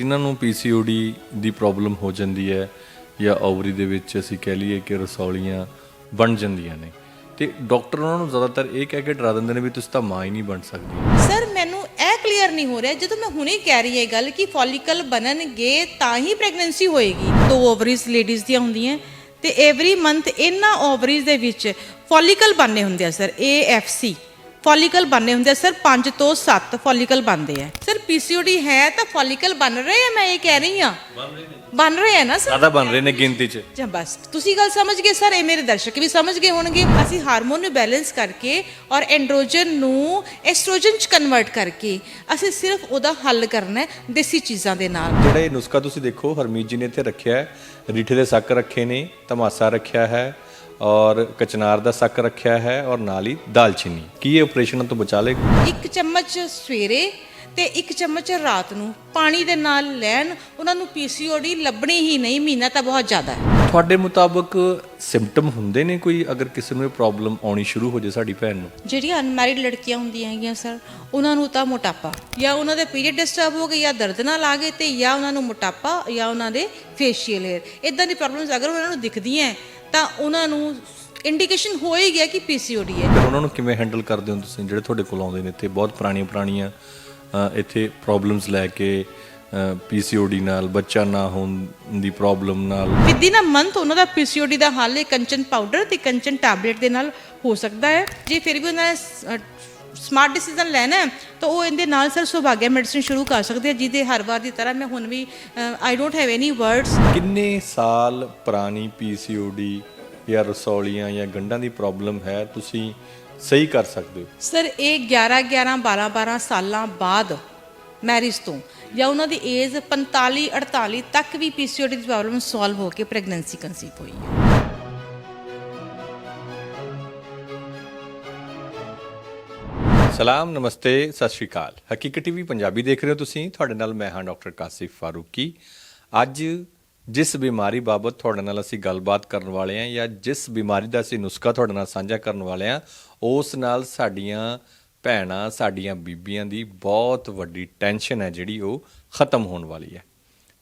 ਜਿਨ੍ਹਾਂ ਨੂੰ ਪੀਸੀਓਡੀ ਦੀ ਪ੍ਰੋਬਲਮ ਹੋ ਜਾਂਦੀ ਹੈ ਜਾਂ ਓਵਰੀ ਦੇ ਵਿੱਚ ਅਸੀਂ ਕਹਿ ਲਈਏ ਕਿ ਰਸੌਲੀਆਂ ਬਣ ਜਾਂਦੀਆਂ ਨੇ। ਤੇ ਡਾਕਟਰ ਉਹਨਾਂ ਨੂੰ ਜ਼ਿਆਦਾਤਰ ਇਹ ਕਹਿ ਕੇ ਡਰਾ ਦਿੰਦੇ ਨੇ ਵੀ ਤੁਸੀਂ ਤਾਂ ਮਾਂ ਹੀ ਨਹੀਂ ਬਣ ਸਕਦੀ ਸਰ ਮੈਨੂੰ ਇਹ ਕਲੀਅਰ ਨਹੀਂ ਹੋ ਰਿਹਾ। ਜਦੋਂ ਮੈਂ ਹੁਣੇ ਕਹਿ ਰਹੀ ਹਾਂ ਗੱਲ ਕਿ ਫੋਲੀਕਲ ਬਣਨਗੇ ਤਾਂ ਹੀ ਪ੍ਰੈਗਨੈਂਸੀ ਹੋਏਗੀ। ਦੋ ਓਵਰੀਜ਼ ਲੇਡੀਜ਼ ਦੀਆਂ ਹੁੰਦੀਆਂ ਤੇ ਏਵਰੀ ਮੰਥ ਇਹਨਾਂ ਓਵਰੀਜ਼ ਦੇ ਵਿੱਚ ਫੋਲੀਕਲ ਬਣਨੇ ਹੁੰਦੇ ਆ ਸਰ AFC ਫੋਲੀਕਲ ਬਣਨੇ ਹੁੰਦੇ ਆ ਸਰ 5 ਤੋਂ 7 ਫੋਲੀਕਲ ਬਣਦੇ ਆ। ਸਰ ਪੀਸੀਓਡੀ ਹੈ ਤਾਂ ਫੋਲੀਕਲ ਬਣ ਰਹੇ ਆ ਮੈਂ ਇਹ ਕਹਿ ਰਹੀ ਹਾਂ। ਬਣ ਰਹੇ ਆ ਨਾ ਸਰ? ਜ਼ਿਆਦਾ ਬਣ ਰਹੇ ਨੇ ਗਿਣਤੀ 'ਚ। ਜਾਂ ਬਸ ਤੁਸੀਂ ਗੱਲ ਸਮਝ ਗਏ ਸਰ? ਇਹ ਮੇਰੇ ਦਰਸ਼ਕ ਵੀ ਸਮਝ ਗਏ ਹੋਣਗੇ। ਅਸੀਂ ਹਾਰਮੋਨ ਨੂੰ ਬੈਲੈਂਸ ਕਰਕੇ ਔਰ ਐਂਡਰੋਜਨ ਨੂੰ ਐਸਟ੍ਰੋਜਨ ਚ ਕਨਵਰਟ ਕਰਕੇ ਅਸੀਂ ਸਿਰਫ ਉਹਦਾ ਹੱਲ ਕਰਨਾ ਹੈ ਦੇਸੀ ਚੀਜ਼ਾਂ ਦੇ ਨਾਲ। ਜਿਹੜਾ ਇਹ ਨੁਸਖਾ ਤੁਸੀਂ ਦੇਖੋ ਹਰਮੀਤ ਜੀ ਨੇ ਇੱਥੇ ਰੱਖਿਆ ਹੈ। ਰੀਠੇ ਦੇ ਸੱਕ ਰੱਖੇ ਨੇ ਧਮਾਸਾ ਰੱਖਿਆ ਹੈ। ਔਰ ਕਚਨਾਰ ਦਾ ਸੱਕ ਰੱਖਿਆ ਹੈ ਔਰ ਨਾਲ ਹੀ ਦਾਲਚੀਨੀ ਕੀ ਇਹ ਆਪਰੇਸ਼ਨ ਤੋਂ ਬਚਾ ਲੇਗਾ ਇੱਕ ਚਮਚ ਸਵੇਰੇ ਤੇ ਇੱਕ ਚਮਚ ਰਾਤ ਨੂੰ ਪਾਣੀ ਦੇ ਨਾਲ ਲੈਣ ਉਹਨਾਂ ਨੂੰ ਪੀਸੀਓਡੀ ਲੱਭਣੀ ਹੀ ਨਹੀਂ ਮਹੀਨਾ ਤਾਂ ਬਹੁਤ ਜ਼ਿਆਦਾ ਹੈ। ਤੁਹਾਡੇ ਮੁਤਾਬਕ ਸਿੰਪਟਮ ਹੁੰਦੇ ਨੇ ਕੋਈ ਅਗਰ ਕਿਸੇ ਨੂੰ ਇਹ ਪ੍ਰੋਬਲਮ ਆਉਣੀ ਸ਼ੁਰੂ ਹੋ ਜੇ ਸਾਡੀ ਭੈਣ ਨੂੰ? ਜਿਹੜੀਆਂ ਅਨਮੈਰਿਡ ਲੜਕੀਆਂ ਹੁੰਦੀਆਂ ਹੈਗੀਆਂ ਸਰ ਉਹਨਾਂ ਨੂੰ ਤਾਂ ਮੋਟਾਪਾ ਜਾਂ ਉਹਨਾਂ ਦੇ ਪੀਰੀਅਡ ਡਿਸਟਰਬ ਹੋ ਗਏ ਜਾਂ ਦਰਦ ਨਾਲ ਆ ਗਏ ਤੇ ਜਾਂ ਉਹਨਾਂ ਨੂੰ ਮੋਟਾਪਾ ਜਾਂ ਉਹਨਾਂ ਦੇ ਫੇਸ਼ੀਅਲ ਹੇਅਰ ਇਦਾਂ ਦੀ ਪ੍ਰੋਬਲਮਸ ਅਗਰ ਉਹਨਾਂ ਨੂੰ ਦਿਖਦੀਆਂ ਤਾਂ ਉਹਨਾਂ ਨੂੰ ਇੰਡੀਕੇਸ਼ਨ ਹੋ ਹੀ ਗਿਆ ਕਿ ਪੀਸੀਓਡੀ ਹੈ। ਫਿਰ ਉਹਨਾਂ ਨੂੰ ਕਿਵੇਂ ਹੈਂਡਲ ਕਰਦੇ ਹੋ ਤੁਸੀਂ? ਜਿਹੜੇ ਤੁਹਾਡੇ ਕੋਲ ਆਉਂਦੇ ਨੇ ਇੱਥੇ ਬਹੁਤ ਪੁਰਾਣੀਆਂ ਪੁਰਾਣੀਆਂ ਅ, ਇੱਥੇ ਪ੍ਰੋਬਲਮਸ ਲੈ ਕੇ ਪੀਸੀਓਡੀ ਨਾਲ ਬੱਚਾ ਨਾ ਹੋਣ ਦੀ ਪ੍ਰੋਬਲਮ ਨਾਲ। ਵਿਦਿਨ ਅ ਮੰਥ ਉਹਨਾਂ ਦਾ ਪੀਸੀਓਡੀ ਦਾ ਹੱਲ ਹੈ। ਕੰਚਨ ਪਾਊਡਰ ਤੇ ਕੰਚਨ ਟੈਬਲੇਟ ਦੇ ਨਾਲ ਹੋ ਸਕਦਾ ਹੈ। ਜੇ ਫਿਰ ਵੀ ਉਹਨਾਂ ਨੇ ਸਮਾਰਟ ਡਿਸੀਜਨ ਲੈਣਾ ਹੈ ਤਾਂ ਉਹ ਇਹਦੇ ਨਾਲ ਸਰ ਸੁਭਾਗਿਆ ਮੈਡੀਸਿਨ ਸ਼ੁਰੂ ਕਰ ਸਕਦੇ ਆ ਜਿਹਦੇ ਹਰ ਵਾਰ ਦੀ ਤਰ੍ਹਾਂ ਮੈਂ ਹੁਣ ਵੀ I don't have any words ਕਿੰਨੇ ਸਾਲ ਪੁਰਾਣੀ ਪੀਸੀਓਡੀ ਜਾਂ ਰਸੌਲੀਆਂ ਜਾਂ ਗੰਢਾਂ ਦੀ ਪ੍ਰੋਬਲਮ ਹੈ ਤੁਸੀਂ ਸਹੀ ਕਰ ਸਕਦੇ ਹੋ? ਸਰ ਇਹ 11 11 12 12 ਸਾਲਾਂ ਬਾਅਦ ਮੈਰਿਜ ਤੋਂ ਜਾਂ ਉਹਨਾਂ ਦੀ ਏਜ 45 48 ਤੱਕ ਵੀ ਪੀਸੀਓਡੀ ਦੀ ਪ੍ਰੋਬਲਮ ਸੋਲਵ ਹੋ ਕੇ ਪ੍ਰੈਗਨੈਂਸੀ ਕਨਸੀਵ ਹੋਈ ਹੈ। ਸਲਾਮ, ਨਮਸਤੇ, ਸਤਿ ਸ਼੍ਰੀ ਅਕਾਲ। ਹਕੀਕਤ ਟੀਵੀ ਪੰਜਾਬੀ ਦੇਖ ਰਹੇ ਹੋ ਤੁਸੀਂ। ਤੁਹਾਡੇ ਨਾਲ ਮੈਂ ਹਾਂ ਡਾਕਟਰ ਕਾਸਿਫ ਫਾਰੂਕੀ। ਅੱਜ ਜਿਸ ਬਿਮਾਰੀ ਬਾਬਤ ਤੁਹਾਡੇ ਨਾਲ ਅਸੀਂ ਗੱਲਬਾਤ ਕਰਨ ਵਾਲੇ ਹਾਂ ਜਾਂ ਜਿਸ ਬਿਮਾਰੀ ਦਾ ਅਸੀਂ ਨੁਸਖਾ ਤੁਹਾਡੇ ਨਾਲ ਸਾਂਝਾ ਕਰਨ ਵਾਲੇ ਹਾਂ, ਉਸ ਨਾਲ ਸਾਡੀਆਂ ਭੈਣਾਂ, ਸਾਡੀਆਂ ਬੀਬੀਆਂ ਦੀ ਬਹੁਤ ਵੱਡੀ ਟੈਨਸ਼ਨ ਹੈ ਜਿਹੜੀ ਉਹ ਖਤਮ ਹੋਣ ਵਾਲੀ ਹੈ।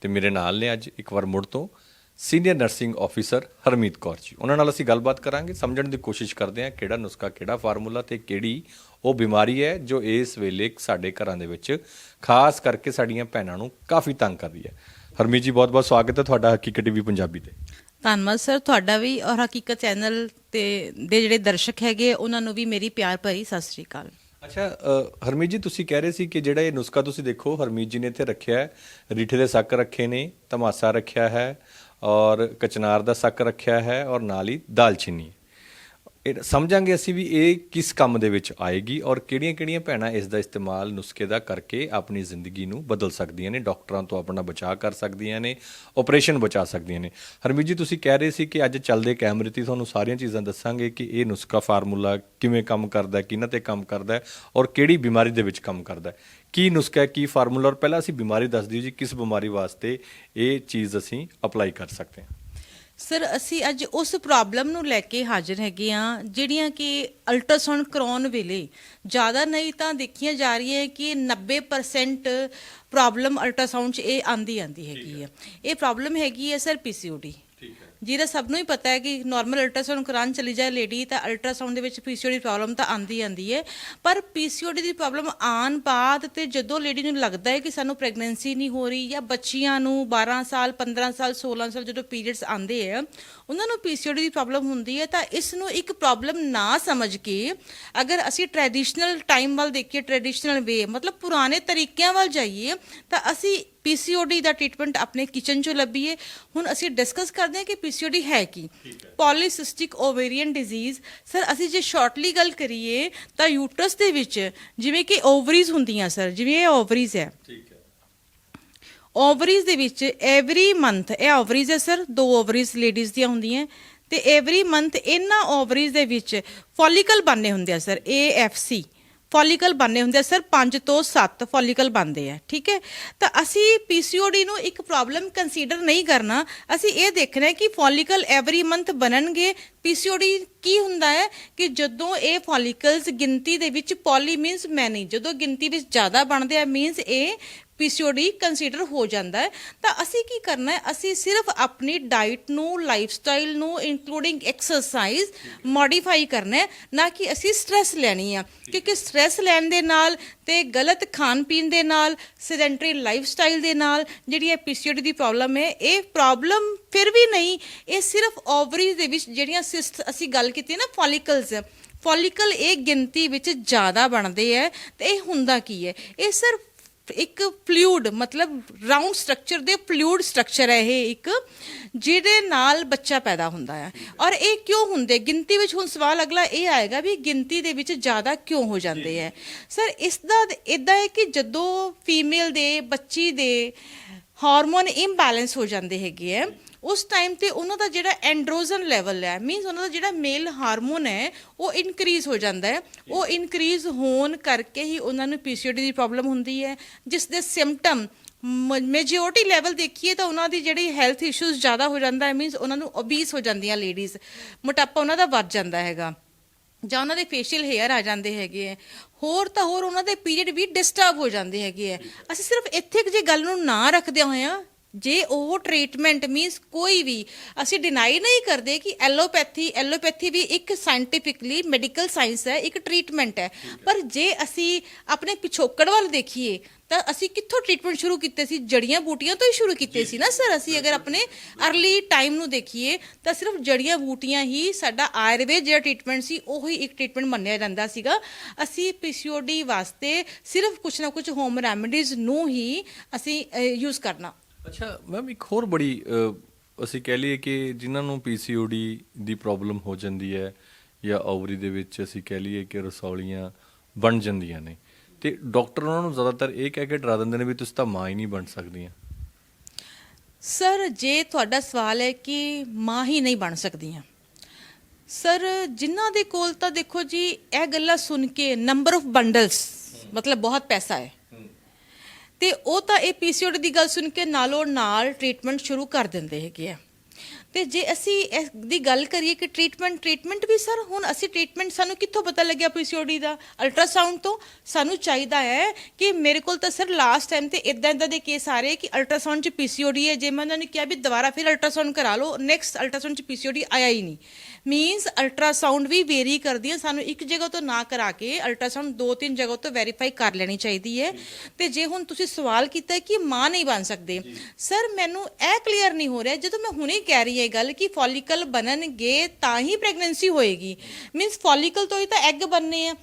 ਤੇ ਮੇਰੇ ਨਾਲ ਨੇ ਅੱਜ ਇੱਕ ਵਾਰ ਮੁੜ ਤੋਂ senior nursing officer Harmeet Kaur ji. ਉਹਨਾਂ ਨਾਲ ਅਸੀਂ ਗੱਲਬਾਤ ਕਰਾਂਗੇ ਸਮਝਣ ਦੀ ਕੋਸ਼ਿਸ਼ ਕਰਦੇ ਹਾਂ ਕਿਹੜਾ ਨੁਸਖਾ ਕਿਹੜਾ ਫਾਰਮੂਲਾ ਤੇ ਕਿਹੜੀ ਉਹ ਬਿਮਾਰੀ ਹੈ ਜੋ ਇਸ ਵੇਲੇ ਸਾਡੇ ਘਰਾਂ ਦੇ ਵਿੱਚ ਖਾਸ ਕਰਕੇ ਸਾਡੀਆਂ ਭੈਣਾਂ ਨੂੰ ਕਾਫੀ ਤੰਗ ਕਰ ਰਹੀ ਹੈ। ਹਰਮੀਤ ਜੀ ਬਹੁਤ ਬਹੁਤ ਸਵਾਗਤ ਹੈ ਤੁਹਾਡਾ ਹਕੀਕਤ ਟੀਵੀ ਪੰਜਾਬੀ ਤੇ। ਧੰਨਵਾਦ ਸਰ ਤੁਹਾਡਾ ਵੀ ਔਰ ਹਕੀਕਤ ਚੈਨਲ ਤੇ ਦੇ ਜਿਹੜੇ ਦਰਸ਼ਕ ਹੈਗੇ ਉਹਨਾਂ ਨੂੰ ਵੀ ਮੇਰੀ ਪਿਆਰ ਭਰੀ ਸਤਿ ਸ੍ਰੀ ਅਕਾਲ। ਅੱਛਾ ਅ, ਹਰਮੀਤ ਜੀ ਤੁਸੀਂ ਕਹਿ ਰਹੇ ਸੀ ਕਿ ਜਿਹੜਾ ਇਹ ਨੁਸਖਾ ਤੁਸੀਂ ਦੇਖੋ ਹਰਮੀਤ ਜੀ ਨੇ ਇੱਥੇ ਰੱਖਿਆ ਹੈ। ਰੀਠੇ ਦੇ ਸੱਕ ਰੱਖੇ ਨੇ ਧਮਾਸਾ ਰੱਖਿਆ ਹੈ ਔਰ ਕਚਨਾਰ ਦਾ ਸੱਕ ਰੱਖਿਆ ਹੈ ਔਰ ਨਾਲ ਹੀ ਦਾਲਚੀਨੀ। ਇਹ ਸਮਝਾਂਗੇ ਅਸੀਂ ਵੀ ਇਹ ਕਿਸ ਕੰਮ ਦੇ ਵਿੱਚ ਆਏਗੀ ਔਰ ਕਿਹੜੀਆਂ-ਕਿਹੜੀਆਂ ਭੈਣਾਂ ਇਸ ਦਾ ਇਸਤੇਮਾਲ ਨੁਸਖੇ ਦਾ ਕਰਕੇ ਆਪਣੀ ਜ਼ਿੰਦਗੀ ਨੂੰ ਬਦਲ ਸਕਦੀਆਂ ਨੇ, ਡਾਕਟਰਾਂ ਤੋਂ ਆਪਣਾ ਬਚਾਅ ਕਰ ਸਕਦੀਆਂ ਨੇ ਆਪਰੇਸ਼ਨ ਬਚਾ ਸਕਦੀਆਂ ਨੇ। ਹਰਮੀਤ ਜੀ, ਤੁਸੀਂ ਕਹਿ ਰਹੇ ਸੀ ਕਿ ਅੱਜ ਚੱਲਦੇ ਕੈਮਰੇ ਤੇ ਤੁਹਾਨੂੰ ਸਾਰੀਆਂ ਚੀਜ਼ਾਂ ਦੱਸਾਂਗੇ ਕਿ ਇਹ ਨੁਸਖਾ ਫਾਰਮੂਲਾ ਕਿਵੇਂ ਕੰਮ ਕਰਦਾ ਹੈ ਕਿਹਨਾਂ ਤੇ ਕੰਮ ਕਰਦਾ ਹੈ ਔਰ ਕਿਹੜੀ ਬਿਮਾਰੀ ਦੇ ਵਿੱਚ ਕੰਮ ਕਰਦਾ ਹੈ। ਕੀ ਨੁਸਖਾ ਹੈ, ਕੀ ਫਾਰਮੂਲਾ ਔਰ ਪਹਿਲਾਂ ਅਸੀਂ ਬਿਮਾਰੀ ਦੱਸ ਦਿਓ ਜੀ, ਕਿਸ ਬਿਮਾਰੀ ਵਾਸਤੇ ਇਹ ਚੀਜ਼ ਅਸੀਂ ਅਪਲਾਈ ਕਰ ਸਕਦੇ ਹਾਂ। ਸਰ ਅਸੀਂ ਅੱਜ ਉਸ ਪ੍ਰੋਬਲਮ ਨੂੰ ਲੈ ਕੇ ਹਾਜ਼ਰ ਹੈਗੇ ਆ ਜਿਹੜੀਆਂ ਕਿ ਅਲਟਰਾਸਾਊਂਡ ਕਰਾਉਣ ਵੇਲੇ ਜ਼ਿਆਦਾ ਨਹੀਂ ਤਾਂ ਦੇਖੀਆਂ ਜਾ ਰਹੀ ਹੈ ਕਿ 90% ਪ੍ਰੋਬਲਮ ਅਲਟਰਾਸਾਊਂਡ 'ਚ ਇਹ ਆਂਦੀ ਆਂਦੀ ਹੈਗੀ ਆ ਇਹ ਪ੍ਰੋਬਲਮ ਹੈਗੀ ਹੈ ਸਰ ਪੀਸੀਓਡੀ ਜਿਹਦਾ ਸਭ ਨੂੰ ਹੀ ਪਤਾ ਹੈ ਕਿ ਨਾਰਮਲ ਅਲਟਰਾਸਾਊਂਡ ਕਰਾਉਣ ਚਲੀ ਜਾਏ ਲੇਡੀ ਤਾਂ ਅਲਟਰਾਸਾਊਂਡ ਦੇ ਵਿੱਚ ਪੀਸੀਓਡੀ ਪ੍ਰੋਬਲਮ ਤਾਂ ਆਂਦੀ ਆਂਦੀ ਹੈ। ਪਰ ਪੀਸੀਓਡੀ ਦੀ ਪ੍ਰੋਬਲਮ ਆਉਣ ਬਾਅਦ ਤੇ ਜਦੋਂ ਲੇਡੀ ਨੂੰ ਲੱਗਦਾ ਹੈ ਕਿ ਸਾਨੂੰ ਪ੍ਰੈਗਨੈਂਸੀ ਨਹੀਂ ਹੋ ਰਹੀ ਜਾਂ ਬੱਚੀਆਂ ਨੂੰ 12 ਸਾਲ 15 ਸਾਲ 16 ਸਾਲ ਜਦੋਂ ਪੀਰੀਅਡਸ ਆਉਂਦੇ ਆ, ਉਹਨਾਂ ਨੂੰ ਪੀਸੀਓਡੀ ਦੀ ਪ੍ਰੋਬਲਮ ਹੁੰਦੀ ਹੈ ਤਾਂ ਇਸ ਨੂੰ ਇੱਕ ਪ੍ਰੋਬਲਮ ਨਾ ਸਮਝ ਕੇ ਅਗਰ ਅਸੀਂ ਟ੍ਰੈਡੀਸ਼ਨਲ ਟਾਈਮ ਵੱਲ ਦੇਖੀਏ ਟ੍ਰੈਡੀਸ਼ਨਲ ਵੇ ਮਤਲਬ ਪੁਰਾਣੇ ਤਰੀਕਿਆਂ ਵੱਲ ਜਾਈਏ, ਤਾਂ ਅਸੀਂ ਪੀਸੀਓਡੀ ਦਾ ਟ੍ਰੀਟਮੈਂਟ ਆਪਣੇ ਕਿਚਨ 'ਚੋਂ ਲੱਭੀਏ। ਹੁਣ ਅਸੀਂ ਡਿਸਕਸ ਕਰਦੇ ਹਾਂ ਕਿ ਪੀਸੀਓਡੀ ਹੈ ਕੀ? ਪੋਲੀਸਿਸਟਿਕ ਓਵੇਰੀਅਨ ਡਿਜ਼ੀਜ਼ ਸਰ ਅਸੀਂ ਜੇ ਸ਼ਾਰਟਲੀ ਗੱਲ ਕਰੀਏ ਤਾਂ ਯੂਟਰਸ ਦੇ ਵਿੱਚ ਜਿਵੇਂ ਕਿ ਓਵਰੀਜ਼ ਹੁੰਦੀਆਂ ਸਰ ਜਿਵੇਂ ਇਹ ਓਵਰੀਜ਼ ਹੈ। ਠੀਕ ਹੈ। ਓਵਰੀਜ਼ ਦੇ ਵਿੱਚ ਐਵਰੀ ਮੰਥ ਇਹ ਓਵਰੀਜ਼ ਹੈ ਸਰ ਦੋ ਓਵਰੀਜ਼ ਲੇਡੀਜ਼ ਦੀਆਂ ਹੁੰਦੀਆਂ। ਤੇ ਐਵਰੀ ਮੰਥ ਇਹਨਾਂ ਓਵਰੀਜ਼ ਦੇ ਵਿੱਚ ਫੋਲੀਕਲ ਬਣਨੇ ਹੁੰਦੇ ਆ ਸਰ AFC ਫੋਲੀਕਲ ਬਣਨੇ ਹੁੰਦੇ ਆ ਸਰ 5 ਤੋਂ 7 ਫੋਲੀਕਲ ਬਣਦੇ ਆ, ਠੀਕ ਹੈ? ਤਾਂ ਅਸੀਂ PCOD ਨੂੰ ਇੱਕ ਪ੍ਰੋਬਲਮ ਕੰਸੀਡਰ ਨਹੀਂ ਕਰਨਾ। ਅਸੀਂ ਇਹ ਦੇਖਣਾ ਕਿ ਫੋਲੀਕਲ ਐਵਰੀ ਮੰਥ ਬਣਨਗੇ। PCOD ਕੀ ਹੁੰਦਾ ਹੈ ਕਿ ਜਦੋਂ ਇਹ ਫੋਲੀਕਲਸ ਗਿਣਤੀ ਦੇ ਵਿੱਚ ਪੋਲੀ ਮੀਨਸ ਮੈਨੀ ਜਦੋਂ ਗਿਣਤੀ ਵਿੱਚ ਜ਼ਿਆਦਾ ਬਣਦੇ ਆ ਮੀਨਸ ਇਹ ਪੀਸੀਓਡੀ ਕੰਸੀਡਰ ਹੋ ਜਾਂਦਾ ਹੈ। ਤਾਂ ਅਸੀਂ ਕੀ ਕਰਨਾ ਹੈ? ਅਸੀਂ ਸਿਰਫ ਆਪਣੀ ਡਾਈਟ ਨੂੰ ਲਾਈਫਸਟਾਈਲ ਨੂੰ ਇਨਕਲੂਡਿੰਗ ਐਕਸਰਸਾਈਜ਼ ਮੋਡੀਫਾਈ ਕਰਨਾ ਹੈ, ਨਾ ਕਿ ਅਸੀਂ ਸਟ੍ਰੈਸ ਲੈਣੀ ਆ। ਕਿਉਂਕਿ ਸਟ੍ਰੈਸ ਲੈਣ ਦੇ ਨਾਲ ਤੇ ਗਲਤ ਖਾਣ ਪੀਣ ਦੇ ਨਾਲ ਸੈਡੈਂਟਰੀ ਲਾਈਫਸਟਾਈਲ ਦੇ ਨਾਲ ਜਿਹੜੀ ਇਹ ਪੀਸੀਓਡੀ ਦੀ ਪ੍ਰੋਬਲਮ ਹੈ, ਇਹ ਪ੍ਰੋਬਲਮ ਫਿਰ ਵੀ ਨਹੀਂ। ਇਹ ਸਿਰਫ ਓਵਰੀਜ਼ ਦੇ ਵਿੱਚ ਜਿਹੜੀਆਂ ਸਿਸਟ ਅਸੀਂ ਗੱਲ ਕੀਤੀ ਨਾ ਫੋਲੀਕਲਸ ਫੋਲੀਕਲ ਇਹ ਗਿਣਤੀ ਵਿੱਚ ਜ਼ਿਆਦਾ ਬਣਦੇ ਹੈ ਤੇ ਇਹ ਹੁੰਦਾ ਕੀ ਹੈ? ਇਹ ਸਿਰਫ ਇੱਕ ਫਲੂਇਡ ਮਤਲਬ ਰਾਉਂਡ ਸਟਰਕਚਰ ਦੇ ਫਲੂਇਡ ਸਟਰਕਚਰ ਹੈ ਇਹ ਇੱਕ, ਜਿਹਦੇ ਨਾਲ ਬੱਚਾ ਪੈਦਾ ਹੁੰਦਾ ਹੈ। ਔਰ ਇਹ ਕਿਉਂ ਹੁੰਦੇ? ਗਿਣਤੀ ਵਿੱਚ ਹੁਣ ਸਵਾਲ ਅਗਲਾ ਇਹ ਆਏਗਾ ਵੀ ਗਿਣਤੀ ਦੇ ਵਿੱਚ ਜ਼ਿਆਦਾ ਕਿਉਂ ਹੋ ਜਾਂਦੇ ਹੈ। ਸਰ, ਇਸ ਦਾ ਇਦਾਂ ਹੈ ਕਿ ਜਦੋਂ ਫੀਮੇਲ ਦੇ, ਬੱਚੀ ਦੇ ਹਾਰਮੋਨ ਇੰਬੈਲੈਂਸ ਹੋ ਜਾਂਦੇ ਹੈਗੇ ਹੈ ਉਸ ਟਾਈਮ ਤੇ ਉਹਨਾਂ ਦਾ ਜਿਹੜਾ ਐਂਡਰੋਜਨ ਲੈਵਲ ਹੈ ਮੀਨਸ ਉਹਨਾਂ ਦਾ ਜਿਹੜਾ ਮੇਲ ਹਾਰਮੋਨ ਹੈ ਉਹ ਇਨਕਰੀਜ਼ ਹੋ ਜਾਂਦਾ ਹੈ। ਉਹ ਇਨਕਰੀਜ਼ ਹੋਣ ਕਰਕੇ ਹੀ ਉਹਨਾਂ ਨੂੰ ਪੀਸੀਓਡੀ ਦੀ ਪ੍ਰੋਬਲਮ ਹੁੰਦੀ ਹੈ ਜਿਸ ਦੇ ਸਿੰਪਟਮ ਮੈਜੋਰਟੀ ਲੈਵਲ ਦੇਖੀਏ ਤਾਂ ਉਹਨਾਂ ਦੀ ਜਿਹੜੀ ਹੈਲਥ ਇਸ਼ੂਜ਼ ਜ਼ਿਆਦਾ ਹੋ ਜਾਂਦਾ ਹੈ ਮੀਨਸ ਉਹਨਾਂ ਨੂੰ ਓਬੀਸ ਹੋ ਜਾਂਦੀਆਂ ਲੇਡੀਜ਼ ਮੋਟਾਪਾ ਉਹਨਾਂ ਦਾ ਵੱਧ ਜਾਂਦਾ ਹੈਗਾ। ਜਾਂ ਉਹਨਾਂ ਦੇ ਫੇਸ਼ੀਅਲ ਹੇਅਰ ਆ ਜਾਂਦੇ ਹੈਗੇ ਹੈ। ਹੋਰ ਤਾਂ ਹੋਰ ਉਹਨਾਂ ਦੇ ਪੀਰੀਅਡ ਵੀ ਡਿਸਟਰਬ ਹੋ ਜਾਂਦੇ ਹੈਗੇ ਹੈ। ਅਸੀਂ ਸਿਰਫ ਇੱਥੇ ਕਿ ਜੇ ਗੱਲ ਨੂੰ ਨਾ ਰੱਖਦੇ ਹੋਇਆ ਜੇ ਉਹ ਟ੍ਰੀਟਮੈਂਟ ਮੀਨਸ ਕੋਈ ਵੀ ਅਸੀਂ ਡਿਨਾਈ ਨਹੀਂ ਕਰਦੇ ਕਿ ਐਲੋਪੈਥੀ ਐਲੋਪੈਥੀ ਵੀ ਇੱਕ ਸਾਇੰਟੀਫਿਕਲੀ ਮੈਡੀਕਲ ਸਾਇੰਸ ਹੈ ਇੱਕ ਟ੍ਰੀਟਮੈਂਟ ਹੈ। ਪਰ ਜੇ ਅਸੀਂ ਆਪਣੇ ਪਿਛੋਕੜ ਵੱਲ ਦੇਖੀਏ ਤਾਂ ਅਸੀਂ ਕਿੱਥੋਂ ਟ੍ਰੀਟਮੈਂਟ ਸ਼ੁਰੂ ਕੀਤੇ ਸੀ? ਜੜੀਆਂ ਬੂਟੀਆਂ ਤੋਂ ਹੀ ਸ਼ੁਰੂ ਕੀਤੇ ਸੀ ਨਾ ਸਰ। ਅਸੀਂ ਅਗਰ ਆਪਣੇ ਅਰਲੀ ਟਾਈਮ ਨੂੰ ਦੇਖੀਏ ਤਾਂ ਸਿਰਫ ਜੜੀਆਂ ਬੂਟੀਆਂ ਹੀ ਸਾਡਾ ਆਯੁਰਵੇਦ ਜਿਹੜਾ ਟ੍ਰੀਟਮੈਂਟ ਸੀ ਉਹੀ ਇੱਕ ਟ੍ਰੀਟਮੈਂਟ ਮੰਨਿਆ ਜਾਂਦਾ ਸੀਗਾ। ਅਸੀਂ ਪੀਸੀਓਡੀ ਵਾਸਤੇ ਸਿਰਫ ਕੁਝ ਨਾ ਕੁਝ ਹੋਮ ਰੈਮੇਡੀਜ਼ ਨੂੰ ਹੀ ਅਸੀਂ ਯੂਜ਼ ਕਰਨਾ। ਅੱਛਾ ਮੈਮ ਇੱਕ ਹੋਰ ਬੜੀ ਅਸੀਂ ਕਹਿ ਲਈਏ ਕਿ ਜਿਨ੍ਹਾਂ ਨੂੰ ਪੀਸੀਓਡੀ ਦੀ ਪ੍ਰੋਬਲਮ ਹੋ ਜਾਂਦੀ ਹੈ ਜਾਂ ਓਵਰੀ ਦੇ ਵਿੱਚ ਅਸੀਂ ਕਹਿ ਲਈਏ ਕਿ ਰਸੌਲੀਆਂ ਬਣ ਜਾਂਦੀਆਂ ਨੇ। ਤੇ ਡਾਕਟਰ ਉਹਨਾਂ ਨੂੰ ਜ਼ਿਆਦਾਤਰ ਇਹ ਕਹਿ ਕੇ ਡਰਾ ਦਿੰਦੇ ਨੇ ਵੀ ਤੁਸੀਂ ਤਾਂ ਮਾਂ ਹੀ ਨਹੀਂ ਬਣ ਸਕਦੀਆਂ। ਸਰ ਜੇ ਤੁਹਾਡਾ ਸਵਾਲ ਹੈ ਕਿ ਮਾਂ ਹੀ ਨਹੀਂ ਬਣ ਸਕਦੀਆਂ ਸਰ ਜਿਨ੍ਹਾਂ ਦੇ ਕੋਲ ਤਾਂ ਦੇਖੋ ਜੀ, ਇਹ ਗੱਲਾਂ ਸੁਣ ਕੇ ਨੰਬਰ ਆਫ ਬੰਡਲਸ ਮਤਲਬ ਬਹੁਤ ਪੈਸਾ ਹੈ। ਤੇ ਉਹ ਤਾਂ ਇਹ ਪੀਸੀਓਡੀ ਦੀ ਗੱਲ ਸੁਣ ਕੇ ਨਾਲੋਂ ਨਾਲ ਟ੍ਰੀਟਮੈਂਟ ਸ਼ੁਰੂ ਕਰ ਦਿੰਦੇ ਹੈਗੇ ਆ। ਤੇ ਜੇ ਅਸੀਂ ਇਸ ਦੀ ਗੱਲ ਕਰੀਏ ਕਿ ਟ੍ਰੀਟਮੈਂਟ ਟ੍ਰੀਟਮੈਂਟ ਵੀ ਸਰ ਹੁਣ ਅਸੀਂ ਟ੍ਰੀਟਮੈਂਟ ਸਾਨੂੰ ਕਿੱਥੋਂ ਪਤਾ ਲੱਗਿਆ ਪੀਸੀਓਡੀ ਦਾ? ਅਲਟਰਾਸਾਊਂਡ ਤੋਂ ਸਾਨੂੰ ਚਾਹੀਦਾ ਹੈ ਕਿ ਮੇਰੇ ਕੋਲ ਤਾਂ ਸਰ ਲਾਸਟ ਟਾਈਮ ਤੇ ਇਦਾਂ ਇਦਾਂ ਦੇ ਕੇਸ ਆ ਰਹੇ ਕਿ ਅਲਟਰਾਸਾਊਂਡ ਚ ਪੀਸੀਓਡੀ ਹੈ। ਜੇ ਮੈਂ ਉਹਨਾਂ ਨੇ ਕਿਹਾ ਵੀ ਦੁਬਾਰਾ ਫਿਰ ਅਲਟਰਾਸਾਊਂਡ ਕਰਾ ਲਓ ਨੈਕਸਟ ਅਲਟਰਾਸਾਊਂਡ ਚ ਪੀਸੀਓਡੀ ਆਇਆ ਹੀ ਨਹੀਂ। ਮੀਨਸ ਅਲਟਰਾਸਾਊਂਡ ਵੀ ਵੇਰੀ ਕਰਦੀ ਹੈ। ਸਾਨੂੰ ਇੱਕ ਜਗ੍ਹਾ ਤੋਂ ਨਾ ਕਰਾ ਕੇ ਅਲਟਰਾਸਾਊਂਡ ਦੋ ਤਿੰਨ ਜਗ੍ਹਾ ਤੋਂ ਵੈਰੀਫਾਈ ਕਰ ਲੈਣੀ ਚਾਹੀਦੀ ਹੈ। ਤੇ ਜੇ ਹੁਣ ਤੁਸੀਂ ਸਵਾਲ ਕੀਤਾ ਕਿ ਮਾਂ ਨਹੀਂ ਬਣ ਸਕਦੇ ਸਰ ਮੈਨੂੰ ਇਹ ਕਲੀਅਰ ਨਹੀਂ ਹੋ ਰਿਹਾ। ਜਦੋਂ ਮੈਂ ਹੁਣੇ ਕਹਿ ਰਹੀ ਹਾਂ ਇਹ ਗੱਲ ਕਿ ਫੋਲੀਕਲ ਬਣਨਗੇ ਤਾਂ ਹੀ ਪ੍ਰੈਗਨੈਂਸੀ ਹੋਏਗੀ। ਮੀਨਸ ਫੋਲੀਕਲ ਤੋਂ ਹੀ ਤਾਂ ਐਗ ਬਣਨੇ ਆ।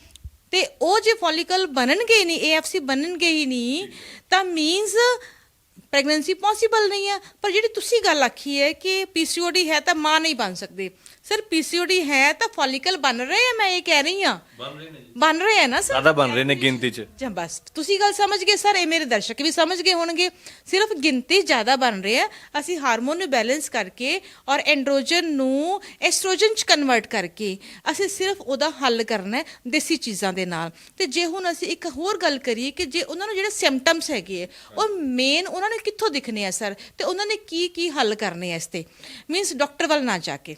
ਤੇ ਉਹ ਜੇ ਫੋਲੀਕਲ ਬਣਨਗੇ ਹੀ ਨਹੀਂ ਏਐਫਸੀ ਬਣਨਗੇ ਹੀ ਨਹੀਂ ਤਾਂ ਮੀਨਸ ਪ੍ਰੈਗਨੈਂਸੀ ਪੋਸੀਬਲ ਨਹੀਂ ਹੈ ਪਰ ਜਿਹੜੀ ਤੁਸੀਂ ਗੱਲ ਆਖੀ ਹੈ ਕਿ ਪੀਸੀਓਡੀ ਹੈ ਤਾਂ ਮਾਂ ਨਹੀਂ ਬਣ ਸਕਦੇ। ਸਰ ਪੀਸੀਓਡੀ ਹੈ ਤਾਂ ਫੋਲੀਕਲ ਬਣ ਰਹੇ ਆ ਮੈਂ ਇਹ ਕਹਿ ਰਹੀ ਹਾਂ। ਬਣ ਰਹੇ ਨੇ ਜੀ। ਬਣ ਰਹੇ ਆ ਨਾ ਸਰ? ਜ਼ਿਆਦਾ ਬਣ ਰਹੇ ਨੇ ਗਿਣਤੀ 'ਚ। ਜਾਂ ਬਸ ਤੁਸੀਂ ਗੱਲ ਸਮਝ ਗਏ ਸਰ? ਇਹ ਮੇਰੇ ਦਰਸ਼ਕ ਵੀ ਸਮਝ ਗਏ ਹੋਣਗੇ। ਸਿਰਫ ਗਿਣਤੀ ਜ਼ਿਆਦਾ ਬਣ ਰਹੀ ਹੈ। ਅਸੀਂ ਹਾਰਮੋਨ ਨੂੰ ਬੈਲੈਂਸ ਕਰਕੇ ਔਰ ਐਂਡਰੋਜਨ ਨੂੰ ਐਸਟ੍ਰੋਜਨ ਚ ਕਨਵਰਟ ਕਰਕੇ ਅਸੀਂ ਸਿਰਫ ਉਹਦਾ ਹੱਲ ਕਰਨਾ ਹੈ ਦੇਸੀ ਚੀਜ਼ਾਂ ਦੇ ਨਾਲ। ਤੇ ਜੇ ਹੁਣ ਅਸੀਂ ਇੱਕ ਹੋਰ ਗੱਲ ਕਰੀਏ ਕਿ ਜੇ ਉਹਨਾਂ ਨੂੰ ਜਿਹੜੇ ਸਿੰਪਟਮਸ ਹੈਗੇ ਹੈ, ਉਹ ਮੇਨ ਉਹਨਾਂ ਨੇ ਕਿੱਥੋਂ ਦਿਖਨੇ ਆ ਸਰ? ਤੇ ਉਹਨਾਂ ਨੇ ਕੀ ਕੀ ਹੱਲ ਕਰਨੇ ਆ ਇਸ ਤੇ? ਮੀਨਸ ਡਾਕਟਰ ਵੱਲ ਨਾ ਜਾ ਕੇ।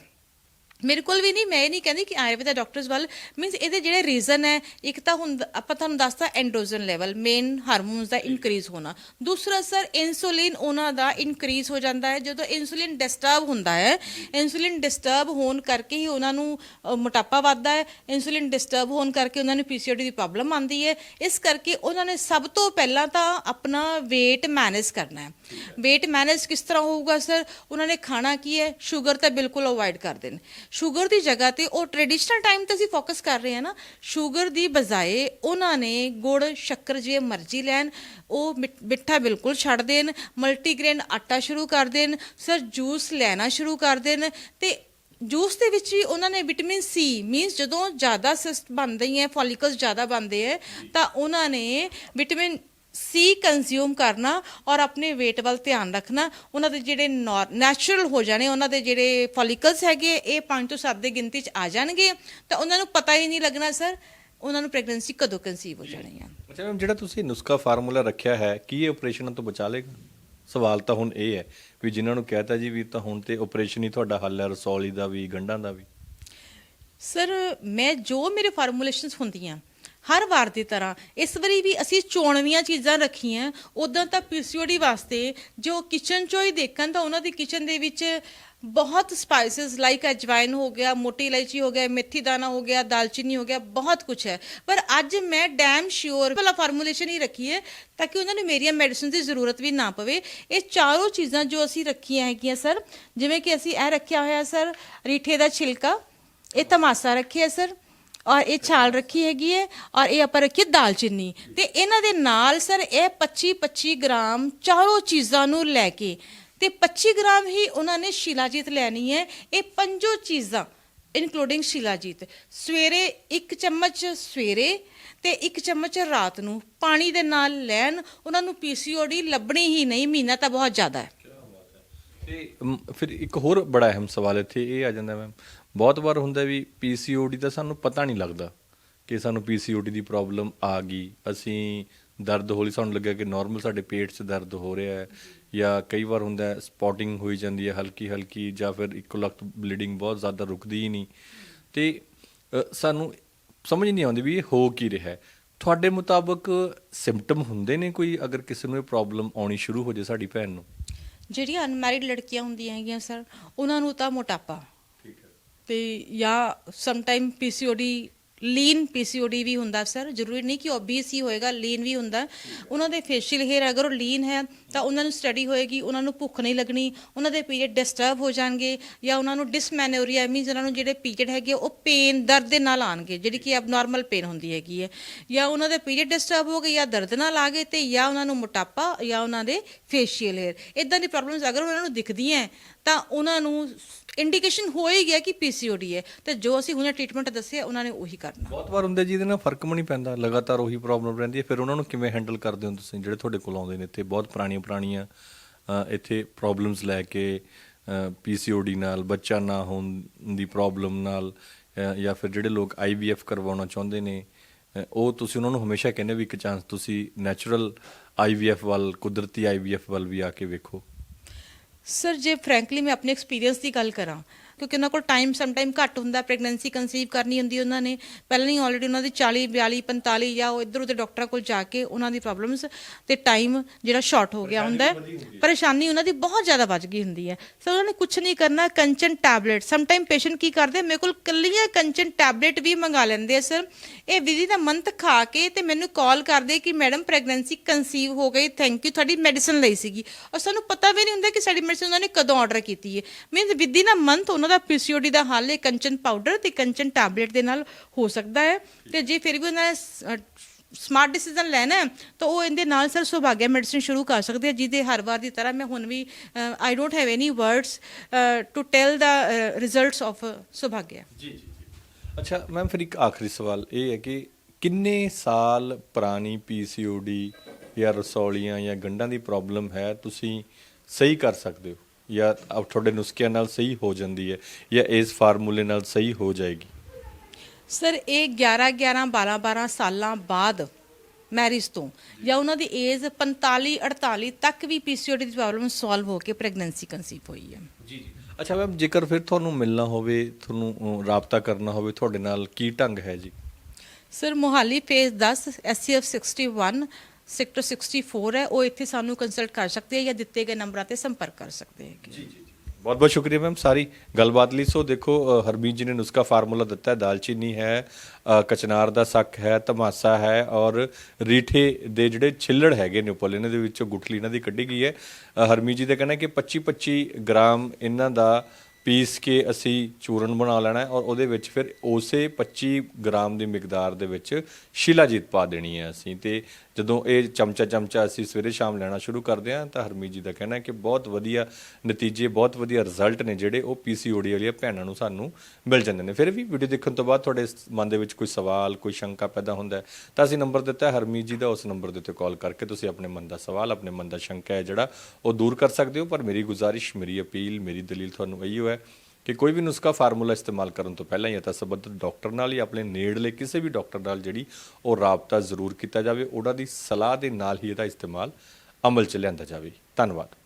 ਮੇਰੇ ਕੋਲ ਵੀ ਨਹੀਂ, ਮੈਂ ਇਹ ਨਹੀਂ ਕਹਿੰਦੀ ਕਿ ਆਯੁਰਵੇਦਾ ਡਾਕਟਰਸ ਵੱਲ ਮੀਨਸ ਇਹਦੇ ਜਿਹੜੇ ਰੀਜ਼ਨ ਹੈ, ਇੱਕ ਤਾਂ ਹੁਣ ਆਪਾਂ ਤੁਹਾਨੂੰ ਦੱਸਤਾ ਐਂਡਰੋਜਨ ਲੈਵਲ ਮੇਨ ਹਾਰਮੋਨਸ ਦਾ ਇਨਕਰੀਜ਼ ਹੋਣਾ। ਦੂਸਰਾ ਸਰ ਇਨਸੂਲਿਨ ਉਹਨਾਂ ਦਾ ਇਨਕਰੀਜ਼ ਹੋ ਜਾਂਦਾ ਹੈ। ਜਦੋਂ ਇਨਸੂਲਿਨ ਡਿਸਟਰਬ ਹੁੰਦਾ ਹੈ ਇਨਸੂਲਿਨ ਡਿਸਟਰਬ ਹੋਣ ਕਰਕੇ ਹੀ ਉਹਨਾਂ ਨੂੰ ਮੋਟਾਪਾ ਵੱਧਦਾ ਹੈ। ਇਨਸੂਲਿਨ ਡਿਸਟਰਬ ਹੋਣ ਕਰਕੇ ਉਹਨਾਂ ਨੂੰ ਪੀਸੀਓਡੀ ਦੀ ਪ੍ਰੋਬਲਮ ਆਉਂਦੀ ਹੈ। ਇਸ ਕਰਕੇ ਉਹਨਾਂ ਨੇ ਸਭ ਤੋਂ ਪਹਿਲਾਂ ਤਾਂ ਆਪਣਾ weight ਮੈਨੇਜ ਕਰਨਾ ਹੈ। weight ਮੈਨੇਜ ਕਿਸ ਤਰ੍ਹਾਂ ਹੋਊਗਾ ਸਰ ਉਹਨਾਂ ਨੇ ਖਾਣਾ ਕੀ ਹੈ? ਸ਼ੂਗਰ ਤਾਂ ਬਿਲਕੁਲ ਅਵੋਇਡ ਕਰ ਦੇਣ ਸ਼ੂਗਰ ਦੀ ਜਗ੍ਹਾ ਤੇ ਉਹ ਟ੍ਰੈਡੀਸ਼ਨਲ ਟਾਈਮ ਤੇ ਅਸੀਂ ਫੋਕਸ ਕਰ ਰਹੇ ਹਾਂ ਨਾ, ਸ਼ੂਗਰ ਦੀ ਬਜਾਏ ਉਹਨਾਂ ਨੇ ਗੁੜ, ਸ਼ੱਕਰ ਜੇ ਮਰਜ਼ੀ ਲੈਣ, ਉਹ ਮਿੱਠ- ਮਿੱਠਾ ਬਿਲਕੁਲ ਛੱਡ ਦੇਣ ਮਲਟੀਗ੍ਰੇਨ ਆਟਾ ਸ਼ੁਰੂ ਕਰ ਦੇਣ, ਸਰ ਜੂਸ ਲੈਣਾ ਸ਼ੁਰੂ ਕਰ ਦੇਣ ਤੇ ਜੂਸ ਦੇ ਵਿੱਚ ਵੀ ਉਹਨਾਂ ਨੇ ਵਿਟਾਮਿਨ ਸੀ ਮੀਨਸ ਜਦੋਂ ਜ਼ਿਆਦਾ ਸਿਸਟ ਬਣਦੇ ਹੈ ਫੋਲੀਕਲਸ ਜ਼ਿਆਦਾ ਬਣਦੇ ਹੈ, ਤਾਂ ਉਹਨਾਂ ਨੇ ਵਿਟਾਮਿਨ ਸੀ ਕੰਜ਼ਿਊਮ ਕਰਨਾ ਔਰ ਆਪਣੇ weight ਵੱਲ ਧਿਆਨ ਰੱਖਣਾ ਉਹਨਾਂ ਦੇ ਜਿਹੜੇ ਨੈਚੁਰਲ ਹੋ ਜਾਣੇ ਉਹਨਾਂ ਦੇ ਜਿਹੜੇ ਫੋਲੀਕਲਸ ਹੈਗੇ ਇਹ 5 ਤੋਂ 7 ਦੇ ਗਿਣਤੀ ਚ ਆ ਜਾਣਗੇ ਤਾਂ ਉਹਨਾਂ ਨੂੰ ਪਤਾ ਹੀ ਨਹੀਂ ਲੱਗਣਾ ਸਰ ਉਹਨਾਂ ਨੂੰ ਪ੍ਰੈਗਨੈਂਸੀ ਕਦੋਂ ਕਨਸੀਵ ਹੋ ਜਾਣੀ ਹੈ ਅੱਛਾ ਮੈਮ ਜਿਹੜਾ ਤੁਸੀਂ ਨੁਸਖਾ ਫਾਰਮੂਲਾ ਰੱਖਿਆ ਹੈ ਕੀ ਇਹ ਆਪਰੇਸ਼ਨ ਤੋਂ ਬਚਾ ਲੇਗਾ? ਸਵਾਲ ਤਾਂ ਹੁਣ ਇਹ ਹੈ ਵੀ ਜਿਨ੍ਹਾਂ ਨੂੰ ਕਹਿਤਾ ਜੀ ਵੀ ਤਾਂ ਹੁਣ ਤੇ ਆਪਰੇਸ਼ਨ ਹੀ ਤੁਹਾਡਾ ਹੱਲ ਹੈ ਰਸੌਲੀ ਦਾ ਵੀ ਗੰਢਾਂ ਦਾ ਵੀ। ਸਰ ਮੈਂ ਜੋ ਮੇਰੇ ਫਾਰਮੂਲੇਸ਼ਨਸ ਹੁੰਦੀਆਂ ਹਰ ਵਾਰ ਦੀ ਤਰ੍ਹਾਂ, ਇਸ ਵਾਰੀ ਵੀ ਅਸੀਂ ਚੋਣਵੀਆਂ ਚੀਜ਼ਾਂ ਰੱਖੀਆਂ। ਉਦਾਂ ਤਾਂ ਪੀਸੀਓਡੀ ਵਾਸਤੇ ਜੋ ਕਿਚਨ ਚੋਂ ਹੀ ਦੇਖਣ ਤਾਂ ਉਹਨਾਂ ਦੀ ਕਿਚਨ ਦੇ ਵਿੱਚ ਬਹੁਤ ਸਪਾਈਸਸ ਲਾਈਕ ਅਜਵਾਇਨ ਹੋ ਗਿਆ, ਮੋਟੀ ਇਲਾਇਚੀ ਹੋ ਗਿਆ, ਮੇਥੀ ਦਾਣਾ ਹੋ ਗਿਆ, ਦਾਲਚੀਨੀ ਹੋ ਗਿਆ, ਬਹੁਤ ਕੁਝ ਹੈ। ਪਰ ਅੱਜ ਮੈਂ ਡੈਮ ਸ਼ਿਓਰ ਭਲਾ ਫਾਰਮੂਲੇਸ਼ਨ ਹੀ ਰੱਖੀ ਹੈ ਤਾਂ ਕਿ ਉਹਨਾਂ ਨੂੰ ਮੇਰੀਆਂ ਮੈਡੀਸਿਨ ਦੀ ਜ਼ਰੂਰਤ ਵੀ ਨਾ ਪਵੇ। ਇਹ ਚਾਰੋਂ ਚੀਜ਼ਾਂ ਜੋ ਅਸੀਂ ਰੱਖੀਆਂ ਹੈਗੀਆਂ ਸਰ ਜਿਵੇਂ ਕਿ ਅਸੀਂ ਇਹ ਰੱਖਿਆ ਹੋਇਆ ਸਰ ਰੀਠੇ ਦਾ ਛਿਲਕਾ, ਇਹ ਤਮਾਸਾ ਰੱਖਿਆ ਸਰ ਔਰ ਇਹ ਛਾਲ ਰੱਖੀ ਹੈਗੀ ਹੈ ਔਰ ਇਹ ਆਪਾਂ ਰੱਖੀ ਦਾਲਚੀਨੀ ਤੇ ਇਹਨਾਂ ਦੇ ਨਾਲ ਸਰ ਇਹ 25 25 ਗ੍ਰਾਮ ਚਾਰੋਂ ਚੀਜ਼ਾਂ ਨੂੰ ਲੈ ਕੇ, ਤੇ 25 ਗ੍ਰਾਮ ਹੀ ਉਹਨਾਂ ਨੇ ਸ਼ਿਲਾਜੀਤ ਲੈਣੀ ਹੈ ਇਹ ਪੰਜੋ ਚੀਜ਼ਾਂ ਇਨਕਲੂਡਿੰਗ ਸ਼ਿਲਾਜੀਤ। ਸਵੇਰੇ ਇੱਕ ਚਮਚ ਸਵੇਰੇ ਤੇ ਇੱਕ ਚਮਚ ਰਾਤ ਨੂੰ ਪਾਣੀ ਦੇ ਨਾਲ ਲੈਣ, ਉਹਨਾਂ ਨੂੰ ਪੀਸੀਓਡੀ ਲੱਭਣੀ ਹੀ ਨਹੀਂ, ਮਹੀਨਾ ਤਾਂ ਬਹੁਤ ਜ਼ਿਆਦਾ ਹੈ। ਤੇ ਫਿਰ ਇੱਕ ਹੋਰ ਬੜਾ ਅਹਿਮ ਸਵਾਲ ਇੱਥੇ ਇਹ ਆ ਜਾਂਦਾ ਮੈਮ। ਬਹੁਤ ਵਾਰ ਹੁੰਦਾ ਵੀ ਪੀਸੀਓਡੀ ਦਾ ਸਾਨੂੰ ਪਤਾ ਨਹੀਂ ਲੱਗਦਾ ਕਿ ਸਾਨੂੰ ਪੀਸੀਓਡੀ ਦੀ ਪ੍ਰੋਬਲਮ ਆ ਗਈ। ਅਸੀਂ ਦਰਦ ਹੌਲੀ ਸਾਨੂੰ ਲੱਗਿਆ ਕਿ ਨਾਰਮਲ ਸਾਡੇ ਪੇਟ 'ਚ ਦਰਦ ਹੋ ਰਿਹਾ ਹੈ ਜਾਂ ਕਈ ਵਾਰ ਹੁੰਦਾ ਸਪੌਟਿੰਗ ਹੋਈ ਜਾਂਦੀ ਹੈ ਹਲਕੀ ਹਲਕੀ ਜਾਂ ਫਿਰ ਇੱਕੋ ਲਖਤ ਬਲੀਡਿੰਗ ਬਹੁਤ ਜ਼ਿਆਦਾ ਰੁਕਦੀ ਹੀ ਨਹੀਂ। ਤੇ ਸਾਨੂੰ ਸਮਝ ਨਹੀਂ ਆਉਂਦੀ ਵੀ ਇਹ ਹੋ ਕੀ ਰਿਹਾ ਹੈ। ਤੁਹਾਡੇ ਮੁਤਾਬਕ ਸਿੰਪਟਮ ਹੁੰਦੇ ਨੇ ਕੋਈ ਅਗਰ ਕਿਸੇ ਨੂੰ ਇਹ ਪ੍ਰੋਬਲਮ ਆਉਣੀ ਸ਼ੁਰੂ ਹੋ ਜੇ ਸਾਡੀ ਭੈਣ ਨੂੰ? ਜਿਹੜੀਆਂ ਅਨਮੈਰਿਡ ਲੜਕੀਆਂ ਹੁੰਦੀਆਂ ਹੈਗੀਆਂ, ਸਰ, ਉਹਨਾਂ ਨੂੰ ਤਾਂ ਮੋਟਾਪਾ ਤੇ ਜਾਂ some time PCOD lean PCOD ਵੀ ਹੁੰਦਾ ਸਰ ਜ਼ਰੂਰੀ ਨਹੀਂ ਕਿ ਓਬੀਸ ਹੀ ਹੋਏਗਾ ਲੀਨ ਵੀ ਹੁੰਦਾ। ਉਹਨਾਂ ਦੇ ਫੇਸ਼ੀਅਲ ਹੇਅਰ ਅਗਰ ਉਹ ਲੀਨ ਹੈ, ਤਾਂ ਉਹਨਾਂ ਨੂੰ ਸਟੱਡੀ ਹੋਏਗੀ, ਉਹਨਾਂ ਨੂੰ ਭੁੱਖ ਨਹੀਂ ਲੱਗਣੀ, ਉਹਨਾਂ ਦੇ ਪੀਰੀਅਡ ਡਿਸਟਰਬ ਹੋ ਜਾਣਗੇ, ਜਾਂ ਉਹਨਾਂ ਨੂੰ ਡਿਸਮੈਨੋਰੀਆ ਮੀਨਸ ਉਹਨਾਂ ਨੂੰ ਜਿਹੜੇ ਪੀਰੀਅਡ ਹੈਗੇ ਉਹ ਪੇਨ ਦਰਦ ਦੇ ਨਾਲ ਆਣਗੇ ਜਿਹੜੀ ਕਿ ਅਬਨੋਰਮਲ ਪੇਨ ਹੁੰਦੀ ਹੈਗੀ ਹੈ। ਜਾਂ ਉਹਨਾਂ ਦੇ ਪੀਰੀਅਡ ਡਿਸਟਰਬ ਹੋ ਗਏ, ਜਾਂ ਦਰਦ ਨਾਲ ਆ ਗਏ ਤੇ ਜਾਂ ਉਹਨਾਂ ਨੂੰ ਮੋਟਾਪਾ, ਜਾਂ ਉਹਨਾਂ ਦੇ ਫੇਸ਼ੀਅਲ ਹੇਅਰ ਇਦਾਂ ਦੀ ਪ੍ਰੋਬਲਮਸ ਅਗਰ ਉਹਨਾਂ ਨੂੰ ਦਿਖਦੀਆਂ ਤਾਂ ਉਹਨਾਂ ਨੂੰ ਇੰਡੀਕੇਸ਼ਨ ਹੋ ਹੀ ਗਿਆ ਕਿ ਪੀਸੀਓਡੀ ਹੈ। ਤੇ ਜੋ ਅਸੀਂ ਹੁਣੇ ਟ੍ਰੀਟਮੈਂਟ ਦੱਸਿਆ, ਉਹਨਾਂ ਨੇ ਉਹੀ ਕਰਨਾ। ਬਹੁਤ ਵਾਰ ਹੁੰਦੇ ਜਿਹਦੇ ਨਾਲ ਫ਼ਰਕ ਵੀ ਨਹੀਂ ਪੈਂਦਾ। ਲਗਾਤਾਰ ਉਹੀ ਪ੍ਰੋਬਲਮ ਰਹਿੰਦੀ ਹੈ। ਫਿਰ ਉਹਨਾਂ ਨੂੰ ਕਿਵੇਂ ਹੈਂਡਲ ਕਰਦੇ ਹੋ ਤੁਸੀਂ, ਜਿਹੜੇ ਤੁਹਾਡੇ ਕੋਲ ਆਉਂਦੇ ਨੇ ਇੱਥੇ? ਬਹੁਤ ਪੁਰਾਣੀਆਂ ਪੁਰਾਣੀਆਂ ਇੱਥੇ ਪ੍ਰੋਬਲਮਸ ਲੈ ਕੇ ਪੀਸੀਓਡੀ ਨਾਲ, ਬੱਚਾ ਨਾ ਹੋਣ ਦੀ ਪ੍ਰੋਬਲਮ ਨਾਲ ਜਾਂ ਫਿਰ ਜਿਹੜੇ ਲੋਕ ਆਈਵੀਐਫ ਕਰਵਾਉਣਾ ਚਾਹੁੰਦੇ ਨੇ ਉਹ ਤੁਸੀਂ ਉਹਨਾਂ ਨੂੰ ਹਮੇਸ਼ਾ ਕਹਿੰਦੇ ਵੀ ਇੱਕ ਚਾਂਸ ਤੁਸੀਂ ਨੈਚੁਰਲ ਆਈਵੀਐਫ ਵੱਲ, ਕੁਦਰਤੀ ਆਈਵੀਐਫ ਵੱਲ ਵੀ ਆ ਕੇ ਵੇਖੋ। ਸਰ ਜੇ ਫਰੈਂਕਲੀ ਮੈਂ ਆਪਣੇ ਐਕਸਪੀਰੀਅੰਸ ਦੀ ਗੱਲ ਕਰਾਂ ਕਿਉਂਕਿ ਉਹਨਾਂ ਕੋਲ ਟਾਈਮ ਸਮ ਟਾਈਮ ਘੱਟ ਹੁੰਦਾ ਪ੍ਰੈਗਨੈਂਸੀ ਕਨਸੀਵ ਕਰਨੀ ਹੁੰਦੀ ਉਹਨਾਂ ਨੇ। ਪਹਿਲਾਂ ਹੀ ਆਲਰੇਡੀ ਉਹਨਾਂ ਦੀ 40 42 45 ਜਾਂ ਉਹ ਇੱਧਰ ਉੱਧਰ ਡਾਕਟਰਾਂ ਕੋਲ ਜਾ ਕੇ ਉਹਨਾਂ ਦੀ ਪ੍ਰੋਬਲਮਸ ਤੇ ਟਾਈਮ ਜਿਹੜਾ ਸ਼ਾਰਟ ਹੋ ਗਿਆ ਹੁੰਦਾ ਪਰੇਸ਼ਾਨੀ ਉਹਨਾਂ ਦੀ ਬਹੁਤ ਜ਼ਿਆਦਾ ਵੱਧ ਗਈ ਹੁੰਦੀ ਹੈ। ਸੋ ਉਹਨਾਂ ਨੇ ਕੁਝ ਨਹੀਂ ਕਰਨਾ Kanchan tablet some time patient ਕੀ ਕਰਦੇ ਮੇਰੇ ਕੋਲ ਕੱਲੀਆਂ ਕੰਚਨ ਟੈਬਲੇਟ ਵੀ ਮੰਗਾ ਲੈਂਦੇ ਆ ਸਰ ਇਹ ਵਿਧੀ ਦਾ ਮੰਤ ਖਾ ਕੇ ਤੇ ਮੈਨੂੰ ਕਾਲ ਕਰਦੇ ਕਿ ਮੈਡਮ ਪ੍ਰੈਗਨੈਂਸੀ ਕਨਸੀਵ ਹੋ ਗਈ ਥੈਂਕ ਯੂ ਤੁਹਾਡੀ ਮੈਡੀਸਨ ਲਈ ਸੀਗੀ। ਔਰ ਸਾਨੂੰ ਪਤਾ ਵੀ ਨਹੀਂ ਹੁੰਦਾ ਕਿ ਸਾਡੀ ਮੈਡੀਸਨ ਉਹਨਾਂ ਨੇ ਕਦੋਂ ਆਰਡਰ ਕੀਤੀ ਹੈ। ਮੀਨਸ ਵਿਧੀ ਦਾ ਮੰਤ ਉਹਨਾਂ ਦਾ ਪੀਸੀਓਡੀ ਦਾ ਹੱਲ ਇਹ ਕੰਚਨ ਪਾਊਡਰ ਤੇ ਕੰਚਨ ਟੈਬਲੇਟ ਦੇ ਨਾਲ ਹੋ ਸਕਦਾ ਹੈ। ਤੇ ਜੇ ਫਿਰ ਵੀ ਉਹਨਾਂ ਨੇ ਸਮਾਰਟ ਡਿਸੀਜਨ ਲੈਣਾ ਤਾਂ ਉਹ ਇਹਦੇ ਨਾਲ ਸਰ ਸੁਭਾਗਿਆ ਮੈਡੀਸਿਨ ਸ਼ੁਰੂ ਕਰ ਸਕਦੇ ਆ, ਜਿਹਦੇ ਹਰ ਵਾਰ ਦੀ ਤਰ੍ਹਾਂ ਮੈਂ ਹੁਣ ਵੀ I don't have any words to tell the results of Subhagya. ਜੀ ਜੀ ਅੱਛਾ, ਮੈਮ ਫਿਰ ਇੱਕ ਆਖਰੀ ਸਵਾਲ ਇਹ ਹੈ ਕਿ ਕਿੰਨੇ ਸਾਲ ਪੁਰਾਣੀ ਪੀਸੀਓਡੀ ਜਾਂ ਰਸੌਲੀਆਂ ਜਾਂ ਗੰਢਾਂ ਦੀ ਪ੍ਰੋਬਲਮ ਹੈ, ਤੁਸੀਂ ਸਹੀ ਕਰ ਸਕਦੇ ਹੋ? ਜਾਂ ਆਪ ਤੁਹਾਡੇ ਨੁਸਖਿਆਂ ਨਾਲ ਸਹੀ ਹੋ ਜਾਂਦੀ ਹੈ ਜਾਂ ਇਸ ਫਾਰਮੂਲੇ ਨਾਲ ਸਹੀ ਹੋ ਜਾਏਗੀ? ਸਰ ਇਹ 11 11 12 12 ਸਾਲਾਂ ਬਾਅਦ ਮੈਰਿਜ ਤੋਂ ਜਾਂ ਉਹਨਾਂ ਦੀ ਏਜ 45 48 ਤੱਕ ਵੀ ਪੀਸੀਓਡੀ ਦੀ ਪ੍ਰੋਬਲਮ ਸੋਲਵ ਹੋ ਕੇ ਪ੍ਰੈਗਨੈਂਸੀ ਕਨਸੀਵ ਹੋਈ ਹੈ। ਜੀ ਜੀ। ਅੱਛਾ ਮੈਮ ਜੇਕਰ ਫਿਰ ਤੁਹਾਨੂੰ ਮਿਲਣਾ ਹੋਵੇ ਤੁਹਾਨੂੰ ਰਾਬਤਾ ਕਰਨਾ ਹੋਵੇ ਤੁਹਾਡੇ ਨਾਲ ਕੀ ਢੰਗ ਹੈ ਜੀ? Sir Mohali phase 10 SCF 61 sector 64 ਹੈ, ਉਹ ਇੱਥੇ ਸਾਨੂੰ ਕੰਸਲਟ ਕਰ ਸਕਦੇ ਹੈ ਜਾਂ ਦਿੱਤੇ ਗਏ ਨੰਬਰਾਂ ਤੇ ਸੰਪਰਕ ਕਰ ਸਕਦੇ ਹੈ। ਜੀ ਜੀ ਬਹੁਤ ਬਹੁਤ ਸ਼ੁਕਰੀਆ ਮੈਮ, ਸਾਰੀ ਗੱਲਬਾਤ ਲਈ। ਸੋ ਦੇਖੋ ਹਰਮੀਤ ਜੀ ਨੇ ਨੁਸਖਾ ਫਾਰਮੂਲਾ ਦਿੱਤਾ ਹੈ, ਦਾਲਚੀਨੀ ਹੈ ਕਚਨਾਰ ਦਾ ਸੱਕ ਹੈ, ਤਮਾਸਾ ਹੈ ਔਰ ਰੀਠੇ ਦੇ ਜਿਹੜੇ ਛਿੱਲੜ ਹੈਗੇ ਨੇ ਉੱਪਰ, ਇਹਨਾਂ ਦੇ ਵਿੱਚੋਂ ਗੁਠਲੀ ਇਹਨਾਂ ਦੀ ਕੱਢੀ ਗਈ ਹੈ। ਹਰਮੀਤ ਜੀ ਦਾ ਕਹਿਣਾ ਹੈ ਕਿ 25 25 ਗ੍ਰਾਮ ਇਹਨਾਂ ਦਾ ਪੀਸ ਕੇ ਅਸੀਂ ਚੂਰਨ ਬਣਾ ਲੈਣਾ ਹੈ ਔਰ ਉਹਦੇ ਵਿੱਚ ਫਿਰ ਉਸੇ 25 ਗ੍ਰਾਮ ਦੀ ਮਿਕਦਾਰ ਦੇ ਵਿੱਚ ਸ਼ਿਲਾਜੀਤ ਪਾ ਦੇਣੀ ਹੈ ਅਸੀਂ। ਤੇ ਜਦੋਂ ਇਹ ਚਮਚਾ ਚਮਚਾ ਅਸੀਂ ਸਵੇਰੇ ਸ਼ਾਮ ਲੈਣਾ ਸ਼ੁਰੂ ਕਰਦੇ ਹਾਂ ਤਾਂ ਹਰਮੀਤ ਜੀ ਦਾ ਕਹਿਣਾ ਹੈ ਕਿ ਬਹੁਤ ਵਧੀਆ ਨਤੀਜੇ, ਬਹੁਤ ਵਧੀਆ ਰਿਜ਼ਲਟ ਨੇ ਜਿਹੜੇ ਉਹ ਪੀਸੀਓਡੀ ਵਾਲੀਆਂ ਭੈਣਾਂ ਨੂੰ ਸਾਨੂੰ ਮਿਲ ਜਾਂਦੇ ਨੇ। ਫਿਰ ਵੀ ਵੀਡੀਓ ਦੇਖਣ ਤੋਂ ਬਾਅਦ ਤੁਹਾਡੇ ਮਨ ਦੇ ਵਿੱਚ ਕੋਈ ਸਵਾਲ, ਕੋਈ ਸ਼ੰਕਾ ਪੈਦਾ ਹੁੰਦਾ ਤਾਂ ਅਸੀਂ ਨੰਬਰ ਦਿੱਤਾ ਹੈ ਹਰਮੀਤ ਜੀ ਦਾ, ਉਸ ਨੰਬਰ ਦੇ ਉੱਤੇ ਕਾਲ ਕਰਕੇ ਤੁਸੀਂ ਆਪਣੇ ਮਨ ਦਾ ਸਵਾਲ, ਆਪਣੇ ਮਨ ਦਾ ਸ਼ੰਕਾ ਹੈ ਜਿਹੜਾ ਉਹ ਦੂਰ ਕਰ ਸਕਦੇ ਹੋ, ਪਰ ਮੇਰੀ ਗੁਜ਼ਾਰਿਸ਼, ਮੇਰੀ ਅਪੀਲ, ਮੇਰੀ ਦਲੀਲ ਤੁਹਾਨੂੰ ਇਹੀ ਹੈ ਕਿ ਕੋਈ ਵੀ ਨੁਸਖਾ ਫਾਰਮੂਲਾ ਇਸਤੇਮਾਲ ਕਰਨ ਤੋਂ ਪਹਿਲਾਂ ਜਾਂ ਤਾਂ ਸੰਬੰਧਿਤ ਡਾਕਟਰ ਨਾਲ ਜਾਂ ਆਪਣੇ ਨੇੜਲੇ ਕਿਸੇ ਵੀ ਡਾਕਟਰ ਨਾਲ ਜਿਹੜੀ ਉਹ ਰਾਬਤਾ ਜ਼ਰੂਰ ਕੀਤਾ ਜਾਵੇ, ਉਹਨਾਂ ਦੀ ਸਲਾਹ ਦੇ ਨਾਲ ਹੀ ਇਹਦਾ ਇਸਤੇਮਾਲ ਅਮਲ ਚ ਲਿਆਂਦਾ ਜਾਵੇ। ਧੰਨਵਾਦ।